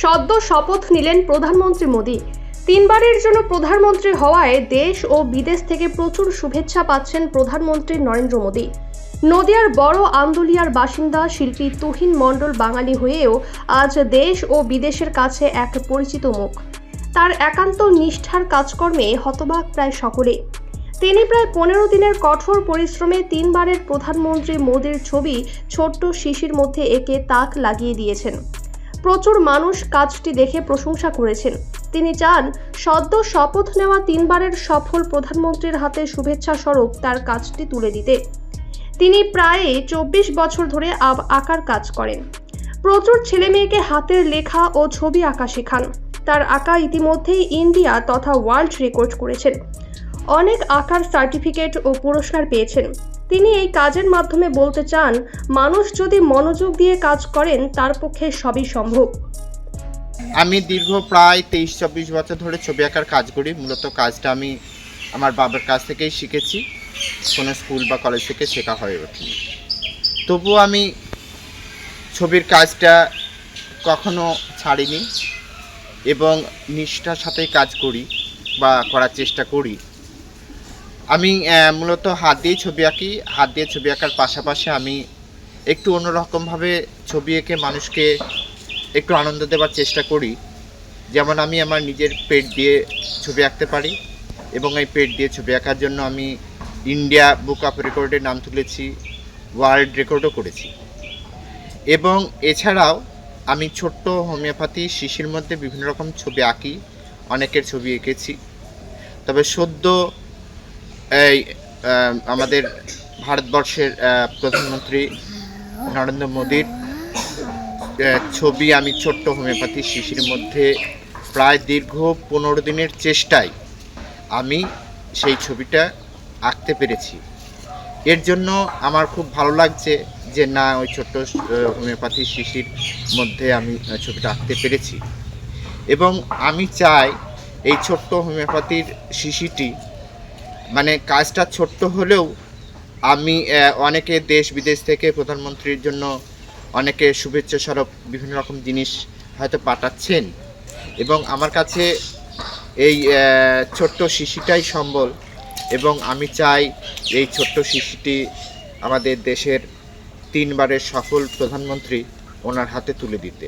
সদ্য শপথ নিলেন প্রধানমন্ত্রী মোদী। তিনবারের জন্য প্রধানমন্ত্রী হওয়ায় দেশ ও বিদেশ থেকে প্রচুর শুভেচ্ছা পাচ্ছেন প্রধানমন্ত্রী নরেন্দ্র মোদী। নদিয়ার বড় আন্দোলিয়ার বাসিন্দা শিল্পী তুহিন মণ্ডল বাঙালি হয়েও আজ দেশ ও বিদেশের কাছে এক পরিচিত মুখ। তার একান্ত নিষ্ঠার কাজকর্মে হতবাক প্রায় সকলে তিনি প্রায় পনেরো দিনের কঠোর পরিশ্রমে তিনবারের প্রধানমন্ত্রী মোদীর ছবি ছোট্ট শিশির মধ্যে একে তাক লাগিয়ে দিয়েছেন। প্রচুর মানুষ কাজটি দেখে প্রশংসা করেছেন। তিনি চান, সদ্য শপথ নেওয়া তিনবারের সফল প্রধানমন্ত্রীর হাতে শুভেচ্ছা স্বরূপ তার কাজটি তুলে দিতে। তিনি প্রায় চব্বিশ বছর ধরে আব- আঁকার কাজ করেন। প্রচুর ছেলে মেয়েকে হাতের লেখা ও ছবি আঁকা শেখান। তার আঁকা ইতিমধ্যেই ইন্ডিয়া তথা ওয়ার্ল্ড রেকর্ড করেছেন। অনেক আঁকার সার্টিফিকেট ও পুরস্কার পেয়েছেন। তিনি এই কাজের মাধ্যমে বলতে চান, মানুষ যদি মনোযোগ দিয়ে কাজ করেন, তার পক্ষে সবই সম্ভব। আমি দীর্ঘ প্রায় তেইশ চব্বিশ বছর ধরে ছবি আঁকার কাজ করি। মূলত কাজটা আমি আমার বাবার কাছ থেকেই শিখেছি। কোনো স্কুল বা কলেজ থেকে শেখা হয়ে ওঠেনি। তবুও আমি ছবির কাজটা কখনো ছাড়িনি এবং নিষ্ঠার সাথেই কাজ করি বা করার চেষ্টা করি। আমি মূলত হাত দিয়েই ছবি আঁকি। হাত দিয়ে ছবি আঁকার পাশাপাশি আমি একটু অন্যরকমভাবে ছবি এঁকে মানুষকে একটু আনন্দ দেওয়ার চেষ্টা করি। যেমন আমি আমার নিজের পেট দিয়ে ছবি আঁকতে পারি এবং এই পেট দিয়ে ছবি আঁকার জন্য আমি ইন্ডিয়া বুক অফ রেকর্ডে নাম তুলেছি, ওয়ার্ল্ড রেকর্ডও করেছি। এবং এছাড়াও আমি ছোট্ট হোমিওপ্যাথি শিশির মধ্যে বিভিন্ন রকম ছবি আঁকি, অনেকের ছবি এঁকেছি। তবে সদ্য এই আমাদের ভারতবর্ষের প্রধানমন্ত্রী নরেন্দ্র মোদীর ছবি আমি ছোট্ট হোমিওপ্যাথি শিশির মধ্যে প্রায় দীর্ঘ পনেরো দিনের চেষ্টায় আমি সেই ছবিটা আঁকতে পেরেছি। এর জন্য আমার খুব ভালো লাগছে যে না, ওই ছোট্ট হোমিওপ্যাথি শিশির মধ্যে আমি ছবিটা আঁকতে পেরেছি। এবং আমি চাই এই ছোট্ট হোমিওপ্যাথির শিশিটি মানে কাজটা ছোট্ট হলেও আমি অনেকে দেশ বিদেশ থেকে প্রধানমন্ত্রীর জন্য অনেকে শুভেচ্ছা স্বরূপ বিভিন্ন রকম জিনিস হয়তো পাঠাচ্ছেন। এবং আমার কাছে এই ছোট্ট শিশিটাই সম্বল এবং আমি চাই এই ছোট্ট শিশিটি আমাদের দেশের তিনবারের সফল প্রধানমন্ত্রী ওনার হাতে তুলে দিতে।